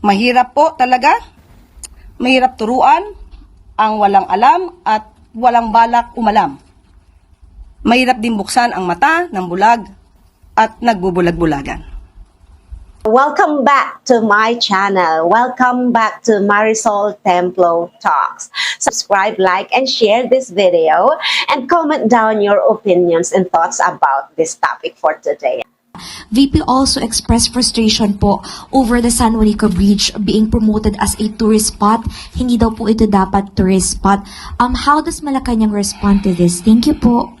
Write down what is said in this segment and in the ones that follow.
Mahirap po talaga. Mahirap turuan ang walang alam at walang balak umalam. Mahirap din buksan ang mata ng bulag at nagbubulag-bulagan. Welcome back to my channel. Welcome back to Marisol Templo Talks. Subscribe, like, and share this video and comment down your opinions and thoughts about this topic for today. VP also expressed frustration po over the San Juanico Bridge being promoted as a tourist spot. Hindi daw po ito dapat tourist spot. Um, how does Malacanang respond to this? Thank you po.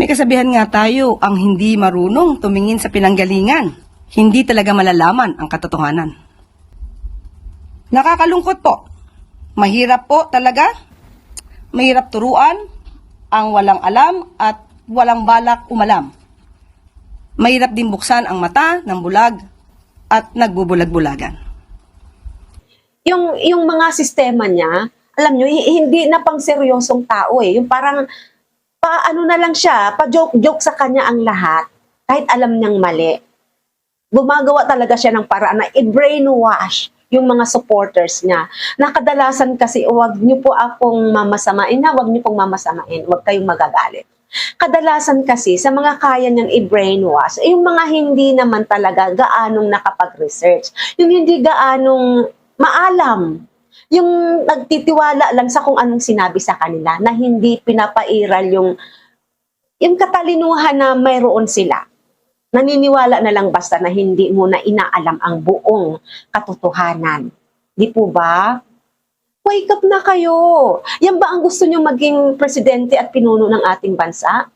May kasabihan nga tayo, ang hindi marunong tumingin sa pinanggalingan, hindi talaga malalaman ang katotohanan. Nakakalungkot po. Mahirap po talaga. Mahirap turuan ang walang alam at walang balak umalam. Mahirap din buksan ang mata ng bulag at nagbubulag-bulagan. Yung, yung mga sistema niya, alam nyo, hi- hindi na pang seryosong tao eh. Yung parang, pa ano na lang siya, pa joke-joke sa kanya ang lahat, kahit alam niyang mali. Gumagawa talaga siya ng paraan na i-brainwash yung mga supporters niya. Nakadalasan kasi, wag niyo po akong mamasamain na, wag niyo pong mamasamain, wag kayong magagalit. Kadalasan kasi sa mga kaya niyang i-brainwash, yung mga hindi naman talaga gaanong nakapag-research, yung hindi gaanong maalam, yung nagtitiwala lang sa kung anong sinabi sa kanila na hindi pinapairal yung yung katalinuhan na mayroon sila. Naniniwala na lang basta na hindi mo na inaalam ang buong katotohanan. Di po ba? Wake up na kayo! Yan ba ang gusto nyo maging presidente at pinuno ng ating bansa?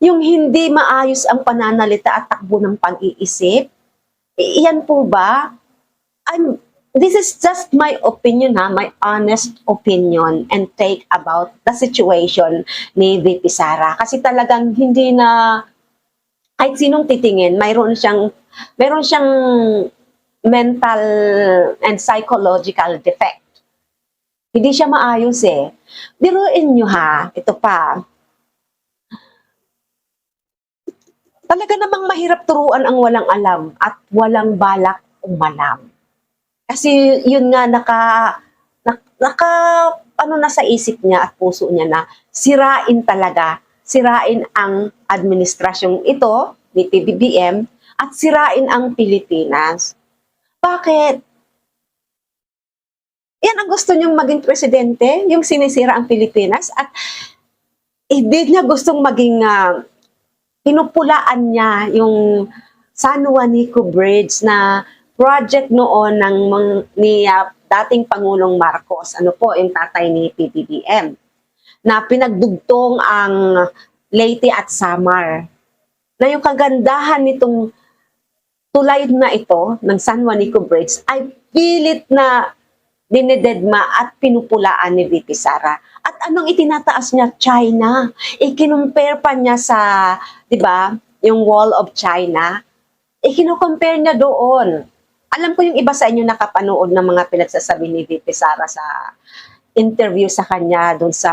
Yung hindi maayos ang pananalita at takbo ng pag-iisip? I- Yan po ba? I'm, this is just my opinion ha, my honest opinion and take about the situation ni VP Sara. Kasi talagang hindi na kahit sinong titingin, mayroon siyang mayroon siyang mental and psychological defect. Hindi siya maayos eh. Biruin nyo ha, ito pa. Talaga namang mahirap turuan ang walang alam at walang balak umalam. Kasi yun nga naka, nak- naka ano na sa isip niya at puso niya na sirain talaga, sirain ang administrasyong ito ni PBBM at sirain ang Pilipinas. Bakit? Yan ang gusto niyong maging presidente, yung sinisira ang Pilipinas at hindi niya gustong maging ah, pinupulaan niya yung San Juanico Bridge na project noon ng ni ah, dating Pangulong Marcos, ano po, yung tatay ni PBBM, na pinagdugtong ang Leyte at Samar. Na yung kagandahan nitong tulay na ito ng San Juanico Bridge ay pilit na dinededma at pinupulaan ni VP Sara. At anong itinataas niya? China. Ikinumpare pa niya sa, di ba, yung Wall of China. Ikinukompare niya doon. Alam ko yung iba sa inyo nakapanood ng mga pinagsasabi ni VP Sara sa interview sa kanya doon sa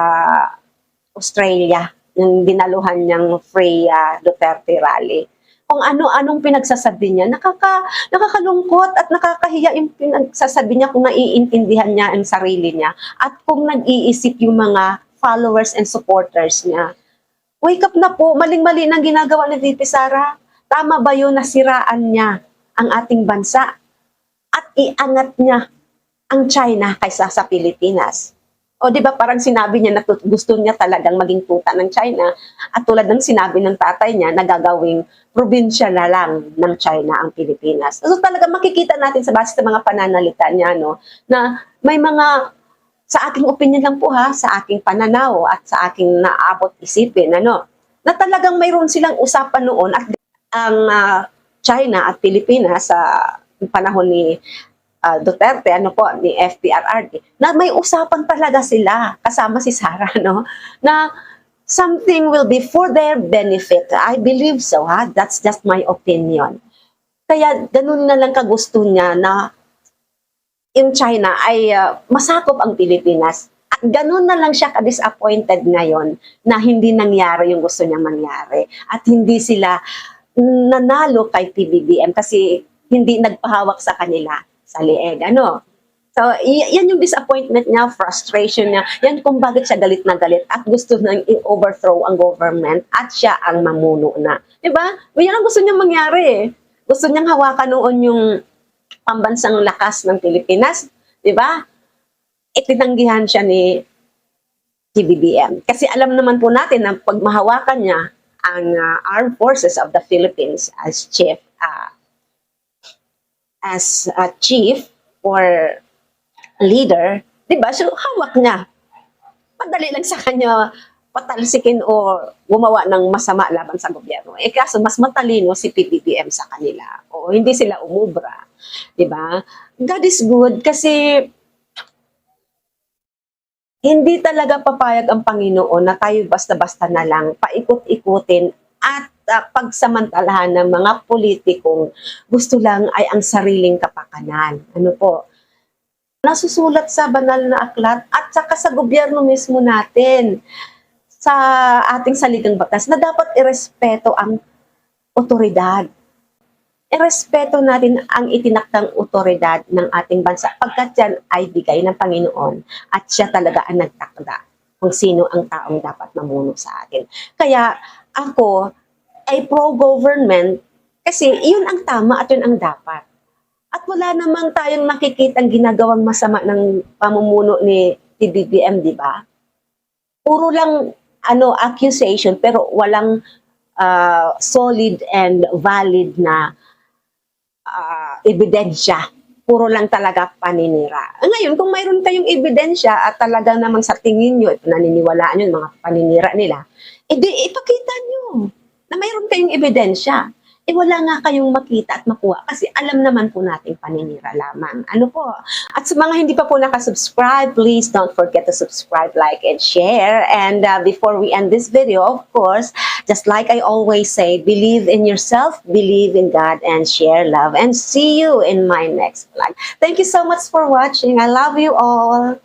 Australia, yung dinaluhan niyang free ah, Duterte rally kung ano-anong pinagsasabi niya, nakaka, nakakalungkot at nakakahiya yung pinagsasabi niya kung naiintindihan niya ang sarili niya at kung nag-iisip yung mga followers and supporters niya. Wake up na po, maling-mali nang ginagawa ni VP Sara. Tama ba yun na siraan niya ang ating bansa at iangat niya ang China kaysa sa Pilipinas? O di ba parang sinabi niya na gusto niya talagang maging tuta ng China at tulad ng sinabi ng tatay niya na gagawing probinsya na lang ng China ang Pilipinas. So talaga makikita natin sa base sa mga pananalita niya no na may mga sa aking opinion lang po ha, sa aking pananaw at sa aking naabot isipin ano na talagang mayroon silang usapan noon at ang ah, China at Pilipinas sa panahon ni ah, Duterte, ano po, ni FPRRD, na may usapan talaga sila kasama si Sara, no? Na something will be for their benefit. I believe so, ha? That's just my opinion. Kaya ganun na lang kagusto niya na in China ay ah, masakop ang Pilipinas. At ganun na lang siya ka-disappointed ngayon na hindi nangyari yung gusto niya mangyari. At hindi sila nanalo kay PBBM kasi hindi nagpahawak sa kanila sa lieg. Ano? So, yan yung disappointment niya, frustration niya. Yan kung bakit siya galit na galit at gusto nang i-overthrow ang government at siya ang mamuno na. Di ba? Yan ang gusto niya mangyari eh. Gusto niyang hawakan noon yung pambansang lakas ng Pilipinas. Di ba? Itinanggihan siya ni PBBM. Kasi alam naman po natin na pag mahawakan niya ang uh, Armed Forces of the Philippines as chief, uh, as a chief or leader, di ba? So, hawak niya. Madali lang sa kanya patalsikin o gumawa ng masama laban sa gobyerno. Eh kaso mas matalino si PBBM sa kanila. O hindi sila umubra. Di ba? God is good kasi hindi talaga papayag ang Panginoon na tayo basta-basta na lang paikot-ikutin at ah, pagsamantalahan ng mga politikong gusto lang ay ang sariling kapakanan. Ano po? Nasusulat sa banal na aklat at saka sa gobyerno mismo natin sa ating saligang batas na dapat irespeto ang otoridad. Irespeto natin ang itinaktang otoridad ng ating bansa pagkat yan ay bigay ng Panginoon at siya talaga ang nagtakda kung sino ang taong dapat mamuno sa atin. Kaya ako ay pro-government kasi yun ang tama at yun ang dapat. At wala namang tayong nakikitang ginagawang masama ng pamumuno ni PBBM, di ba? Puro lang ano accusation pero walang ah, solid and valid na ah, ebidensya. Puro lang talaga paninira. Ngayon, kung mayroon kayong ebidensya at talaga namang sa tingin nyo, naniniwalaan nyo, mga paninira nila, edi ipakita nyo na mayroon kayong ebidensya. Eh wala nga kayong makita at makuha kasi alam naman po natin paninira lamang. Ano po? At sa mga hindi pa po nakasubscribe, please don't forget to subscribe, like, and share. And uh, before we end this video, of course, just like I always say, believe in yourself, believe in God, and share love. And see you in my next vlog. Thank you so much for watching. I love you all.